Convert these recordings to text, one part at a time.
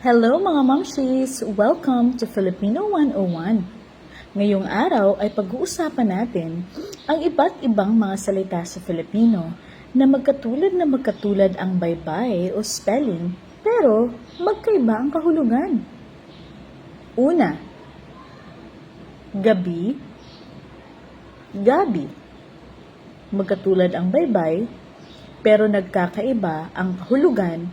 Hello mga mamshis! Welcome to Filipino 101. Ngayong araw ay pag-uusapan natin ang iba't ibang mga salita sa Filipino na magkatulad na magkatulad ang baybay o spelling pero magkaiba ang kahulugan. Una, gabi, gabi. Magkatulad ang baybay pero nagkakaiba ang kahulugan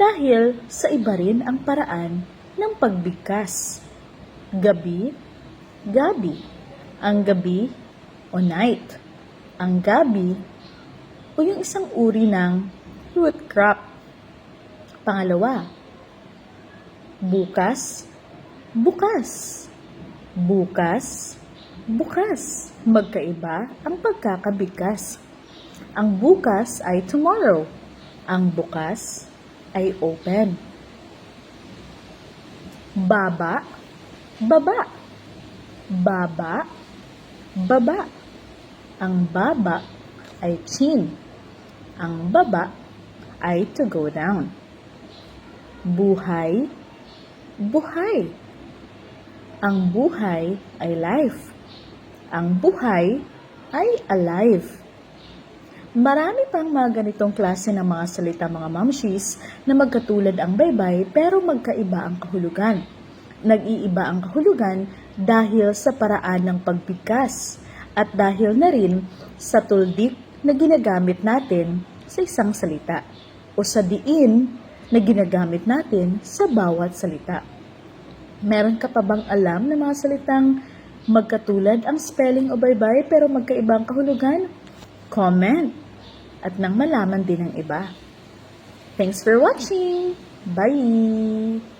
dahil sa iba rin ang paraan ng pagbigkas. Gabi, gabi. Ang gabi o night. Ang gabi o yung isang uri ng root crop. Pangalawa, bukas, bukas. Bukas, bukas. Magkaiba ang pagkakabigkas. Ang bukas ay tomorrow. Ang bukas ay open. Baba, baba. Baba, baba. Ang baba ay chin. Ang baba ay to go down. Buhay, buhay. Ang buhay ay life. Ang buhay ay alive. Marami pang mga ganitong klase ng mga salita mga mamshis na magkatulad ang baybay pero magkaiba ang kahulugan. Nag-iiba ang kahulugan dahil sa paraan ng pagbigkas at dahil na rin sa tuldik na ginagamit natin sa isang salita o sa diin na ginagamit natin sa bawat salita. Meron ka pa bang alam na mga salitang magkatulad ang spelling o baybay pero magkaibang kahulugan? Comment at nang malaman din ng iba. Thanks for watching! Bye!